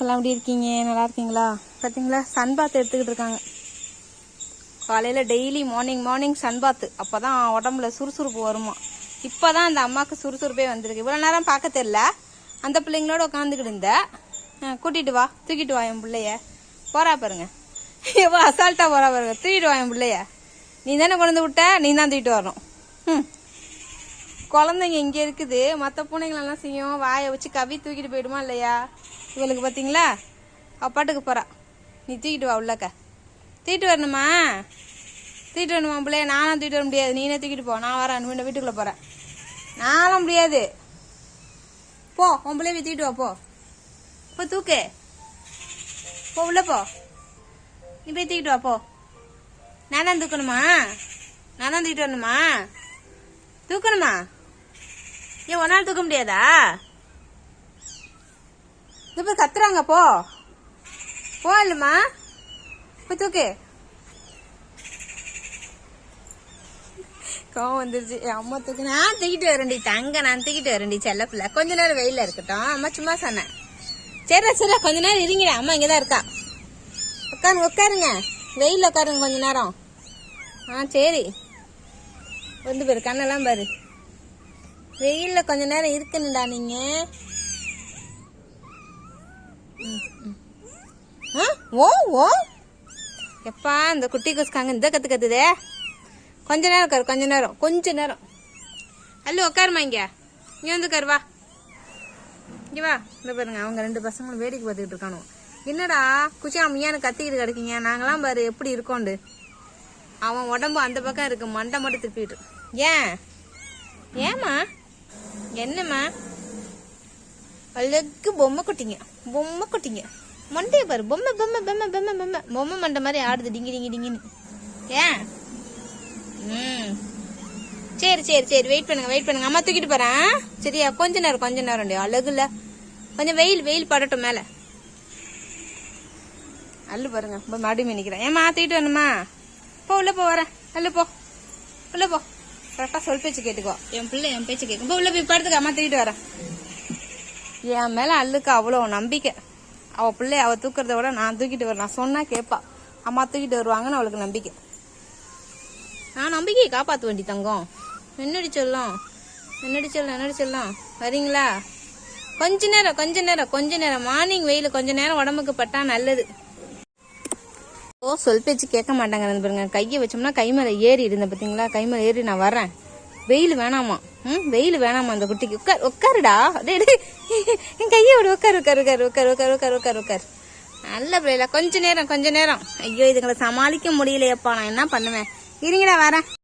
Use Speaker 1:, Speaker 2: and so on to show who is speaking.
Speaker 1: friends எல்லாம் எப்படி இருக்கீங்க நல்லா இருக்கீங்களா பார்த்தீங்களா சன் பாத் எடுத்துக்கிட்டு இருக்காங்க காலையில் டெய்லி மார்னிங் மார்னிங் சன் பாத்து அப்போ தான் உடம்புல சுறுசுறுப்பு வருமா இப்போ தான் அந்த அம்மாவுக்கு சுறுசுறுப்பே வந்திருக்கு இவ்வளோ நேரம் பார்க்க தெரில அந்த பிள்ளைங்களோட உட்காந்துக்கிட்டு இருந்தேன் கூட்டிகிட்டு வா தூக்கிட்டு வா என் பிள்ளைய போகிறா பாருங்க எவ்வளோ அசால்ட்டாக போகிறா பாருங்க தூக்கிட்டு வா என் பிள்ளைய நீ தானே கொண்டு விட்ட நீ தான் தூக்கிட்டு வரணும் ம் குழந்தைங்க இங்கே இருக்குது மற்ற பூனைகள் எல்லாம் செய்யும் வாயை வச்சு கவி தூக்கிட்டு போயிடுமா இல்லையா இவளுக்கு பார்த்தீங்களா அப்பாட்டுக்கு போகிறா நீ தூக்கிட்டு வா உள்ளக்க தூக்கிட்டு வரணுமா தூக்கிட்டு வரணுமா பிள்ளைய நானும் தூக்கிட்டு வர முடியாது நீனே தூக்கிட்டு போ நான் வரேன் மீண்டும் வீட்டுக்குள்ளே போகிறேன் நானும் முடியாது போ உன் பிள்ளைய தூக்கிட்டு வா போ போ தூக்கு போ உள்ள போ நீ போய் தூக்கிட்டு வா போ நானும் தூக்கணுமா நானும் தூக்கிட்டு வரணுமா தூக்கணுமா ஏன் ஒன்றால் தூக்க முடியாதா இப்போ கத்துறாங்க போ போ இல்லைம்மா இப்போ தூக்கு கோவம் வந்துருச்சு என் அம்மா தூக்கு நான் தூக்கிட்டு வரேன்டி தங்க நான் தூக்கிட்டு வரேன்டி செல்ல பிள்ளை கொஞ்ச நேரம் வெயிலில் இருக்கட்டும் அம்மா சும்மா சொன்னேன் சரி சரி கொஞ்ச நேரம் இருங்கிடா அம்மா இங்கே தான் இருக்கா உட்காருங்க உட்காருங்க வெயில் உட்காருங்க கொஞ்ச நேரம் ஆ சரி வந்து பாரு கண்ணெல்லாம் பாரு வெயிலில் கொஞ்ச நேரம் இருக்கணும்டா நீங்கள் ஆ ஓ ஓ எப்பா இந்த குட்டி கொசுக்காங்க இந்த கற்று கத்துதே கொஞ்ச நேரம் கரு கொஞ்ச நேரம் கொஞ்ச நேரம் அல்லு உட்காருமா இங்கே இங்கே வந்து கருவா இங்கே வா இந்த பாருங்க அவங்க ரெண்டு பசங்களும் வேடிக்கை பார்த்துக்கிட்டு இருக்கானோ என்னடா குச்சி அம்மியானு கத்திக்கிட்டு கிடைக்கீங்க நாங்களாம் பாரு எப்படி இருக்கோண்டு அவன் உடம்பு அந்த பக்கம் இருக்கு மண்டை மட்டும் திருப்பிட்டு ஏன் ஏமா என்னம்மா அழகு பொம்மை குட்டிங்க பொம்மை குட்டிங்க மண்டையை பாரு பொம்மை பொம்மை பொம்மை பொம்மை பொம்மை பொம்மை மண்டை மாதிரி ஆடுது டிங்கி டிங்கி டிங்கின்னு ஏன் ம் சரி சரி சரி வெயிட் பண்ணுங்க வெயிட் பண்ணுங்க அம்மா தூக்கிட்டு போறேன் சரியா கொஞ்ச நேரம் கொஞ்ச நேரம் அழகுல கொஞ்சம் வெயில் வெயில் படட்டும் மேலே அள்ளு பாருங்க மறுபடியும் நினைக்கிறேன் ஏமா தூக்கிட்டு வரணுமா போ உள்ள போ வரேன் அல்லு போ உள்ள போ கரெக்டாக சொல் பேச்சு கேட்டுக்கோ என் பிள்ளை என் பேச்சு கேட்கும் இப்போ உள்ள போய் படுத்துக்க அம்மா தூக்கிட்டு வரேன் என் மேலே அல்லுக்கு அவ்வளோ நம்பிக்கை அவள் பிள்ளை அவள் தூக்குறத விட நான் தூக்கிட்டு வரேன் நான் சொன்னால் கேட்பா அம்மா தூக்கிட்டு வருவாங்கன்னு அவளுக்கு நம்பிக்கை நான் நம்பிக்கையை காப்பாற்ற வேண்டி தங்கம் என்னடி சொல்லும் என்னடி சொல்லும் என்னடி சொல்லும் வரீங்களா கொஞ்ச நேரம் கொஞ்ச நேரம் கொஞ்ச நேரம் மார்னிங் வெயில் கொஞ்ச நேரம் உடம்புக்கு பட்டா நல்லது ஓ சொல் பேச்சு கேட்க மாட்டாங்க பாருங்க கையை வச்சோம்னா கை மேலே ஏறி இருந்தேன் பார்த்தீங்களா கை மேலே ஏறி நான் வரேன் வெயில் வேணாமா ம் வெயில் வேணாமா அந்த குட்டிக்கு உட்கார் உட்காருடா என் கையை விட உட்கார் உட்கார் உட்கார் உட்கார் உட்கார் உட்கார் உட்கார் உட்கார் நல்ல பிள்ளைல கொஞ்ச நேரம் கொஞ்ச நேரம் ஐயோ இதுங்களை சமாளிக்க முடியலையப்பா நான் என்ன பண்ணுவேன் இருங்கடா வரேன்